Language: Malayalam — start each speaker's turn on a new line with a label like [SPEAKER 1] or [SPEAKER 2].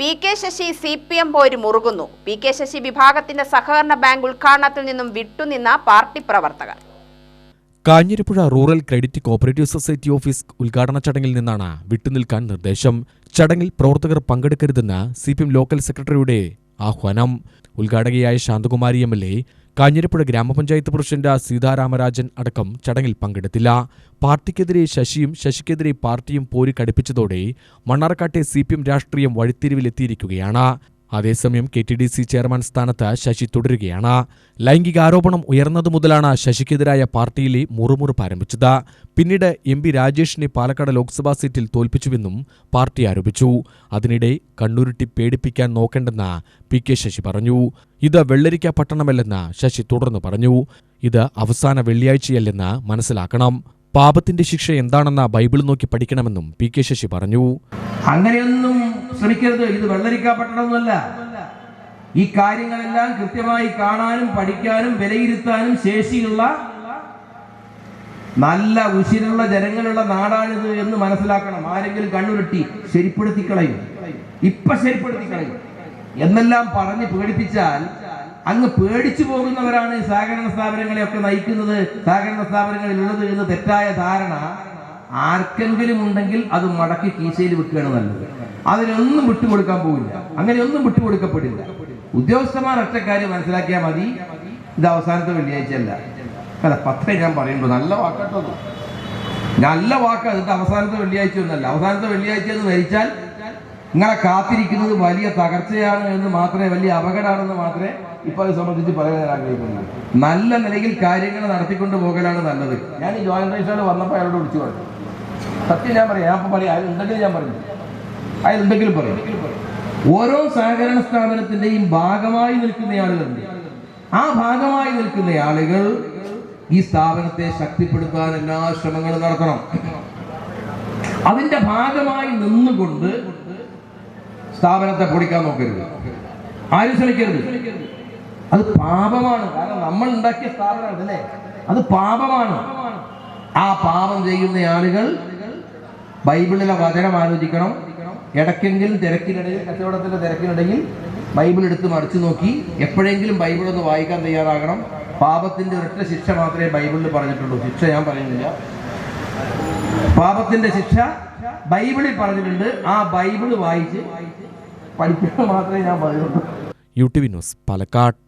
[SPEAKER 1] P K Sasi C P M പോര് മുറുകുന്നു. പി കെ ശശി വിഭാഗത്തിന്റെ സഹകരണ ബാങ്ക് ഉദ്ഘാടനത്തിൽ നിന്നും വിട്ടുനിന്ന പാർട്ടി പ്രവർത്തകർ.
[SPEAKER 2] Kanjirapuzha rural credit cooperative society office ഉദ്ഘാടന ചടങ്ങിൽ നിന്നാണ് വിട്ടുനിൽക്കാൻ നിർദ്ദേശം. ചടങ്ങിൽ പ്രവർത്തകർ പങ്കെടുക്കരുതെന്ന് സി ലോക്കൽ സെക്രട്ടറിയുടെ ആഹ്വാനം. ഉദ്ഘാടകയായ Shanthakumari M L A Kanjirapuzha ഗ്രാമപഞ്ചായത്ത് പ്രസിഡന്റ് സീതാരാമരാജൻ അടക്കം ചടങ്ങിൽ പങ്കെടുത്തില്ല. പാർട്ടിക്കെതിരെ ശശിയും ശശിക്കെതിരെ പാർട്ടിയും പോരി കടുപ്പിച്ചതോടെ മണ്ണാർക്കാട്ടെ സി രാഷ്ട്രീയം വഴിത്തിരിവിലെത്തിയിരിക്കുകയാണ്. അതേസമയം K T D C chairman സ്ഥാനത്ത് ശശി തുടരുകയാണ്. ലൈംഗികാരോപണം ഉയർന്നതു മുതലാണ് ശശിക്കെതിരായ പാർട്ടിയിലെ മുറുമുറുപ്പ് ആരംഭിച്ചത്. പിന്നീട് എം പി രാജേഷിനെ പാലക്കാട് ലോക്സഭാ സീറ്റിൽ തോൽപ്പിച്ചുവെന്നും പാർട്ടി ആരോപിച്ചു. അതിനിടെ കണ്ണുരുട്ടി പേടിപ്പിക്കാൻ നോക്കേണ്ടെന്ന് പി കെ ശശി പറഞ്ഞു. ഇത് വെള്ളരിക്ക പട്ടണമല്ലെന്ന് ശശി തുടർന്ന് പറഞ്ഞു. ഇത് അവസാന വെള്ളിയാഴ്ചയല്ലെന്ന് മനസ്സിലാക്കണം. പാപത്തിന്റെ ശിക്ഷ എന്താണെന്ന് ബൈബിൾ നോക്കി പഠിക്കണമെന്നും പി കെ ശശി പറഞ്ഞു.
[SPEAKER 3] അങ്ങനെയൊന്നും ശ്രമിക്കരുത്. ഇത് വെള്ളരിക്കാപ്പെട്ടതൊന്നുമല്ല ഈ കാര്യങ്ങളെല്ലാം കൃത്യമായി കാണാനും പഠിക്കാനും വിലയിരുത്താനും ശേഷിയുള്ള നല്ല ഉശിരുള്ള ജനങ്ങളുള്ള നാടാണിത് എന്ന് മനസ്സിലാക്കണം. ആരെങ്കിലും കണ്ണുരുട്ടി ശരിപ്പെടുത്തി കളയും. ഇപ്പൊ ശരിപ്പെടുത്തി കളയും. എന്നെല്ലാം പറഞ്ഞ് പേടിപ്പിച്ചാൽ അങ്ങ് പേടിച്ചു പോകുന്നവരാണ് സഹകരണ സ്ഥാപനങ്ങളെയൊക്കെ നയിക്കുന്നത്. സഹകരണ സ്ഥാപനങ്ങളിൽ ഉള്ളത് എന്ന് തെറ്റായ ധാരണ. ആർക്കെങ്കിലും ഉണ്ടെങ്കിൽ അത് മടക്കി കീശയിൽ വെക്കുകയാണ് നല്ലത്. അതിനൊന്നും വിട്ടുകൊടുക്കാൻ പോവില്ല. അങ്ങനെയൊന്നും വിട്ടുകൊടുക്കപ്പെടില്ല. ഉദ്യോഗസ്ഥന്മാർ ഒറ്റ കാര്യം മനസ്സിലാക്കിയാൽ മതി. ഇത് അവസാനത്തെ വെള്ളിയാഴ്ചയല്ല. അല്ല പത്രേ ഞാൻ പറയുമ്പോൾ നല്ല വാക്കാട്ടോ നല്ല വാക്കാണ് ഇത് അവസാനത്തെ വെള്ളിയാഴ്ച ഒന്നല്ല അവസാനത്തെ വെള്ളിയാഴ്ച എന്ന് മരിച്ചാൽ നിങ്ങളെ കാത്തിരിക്കുന്നത് വലിയ തകർച്ചയാണ് എന്ന് മാത്രമേ വലിയ അപകടമാണെന്ന് മാത്രമേ ഇപ്പൊ അത് സംബന്ധിച്ച് പറയാൻ ആഗ്രഹിക്കുന്നു നല്ല നിലയിൽ കാര്യങ്ങൾ നടത്തിക്കൊണ്ട് പോകലാണ് നല്ലത്. ഞാൻ ഈ ജോയിന്റ് റൈസാണ് വന്നപ്പോൾ അയാളോട് വിളിച്ചു പറഞ്ഞു. സത്യം ഞാൻ പറയാം ഞാൻ പറയാം അയാൾ ഉണ്ടെങ്കിലും ഞാൻ പറഞ്ഞു. അയാൾ ഉണ്ടെങ്കിലും പറയും. ഓരോ സഹകരണ സ്ഥാപനത്തിന്റെയും ഭാഗമായി നിൽക്കുന്ന ആളുകളുണ്ട് ആ ഭാഗമായി നിൽക്കുന്ന ആളുകൾ ഈ സ്ഥാപനത്തെ ശക്തിപ്പെടുത്താൻ എല്ലാ ശ്രമങ്ങളും നടത്തണം. അതിന്റെ ഭാഗമായി നിന്നുകൊണ്ട് സ്ഥാപനത്തെ പൊടിക്കാൻ നോക്കരുത്. ആരും ശ്രമിക്കരുത്. അത് പാപമാണ്. കാരണം നമ്മൾ ഉണ്ടാക്കിയ സ്ഥാപനമാണ് അല്ലേ അത് പാപമാണ്. ആ പാപം ചെയ്യുന്ന ആളുകൾ ബൈബിളിലെ വചനം ആലോചിക്കണം. ഇടയ്ക്കെങ്കിലും തിരക്കിനിടയിൽ കച്ചവടത്തിന്റെ തിരക്കിനിടയിൽ ബൈബിൾ എടുത്ത് മറിച്ചു നോക്കി എപ്പോഴെങ്കിലും ബൈബിൾ ഒന്ന് വായിക്കാൻ തയ്യാറാകണം. പാപത്തിന്റെ ഒരൊറ്റ ശിക്ഷ മാത്രമേ ബൈബിളിൽ പറഞ്ഞിട്ടുള്ളൂ. ശിക്ഷ ഞാൻ പറയുന്നില്ല. പാപത്തിന്റെ ശിക്ഷ ബൈബിളിൽ പറഞ്ഞിട്ടുണ്ട്. ആ ബൈബിൾ വായിച്ച് പഠിക്കുക മാത്രമേ ഞാൻ പറയുള്ളൂ.
[SPEAKER 2] U T V news Palakkad.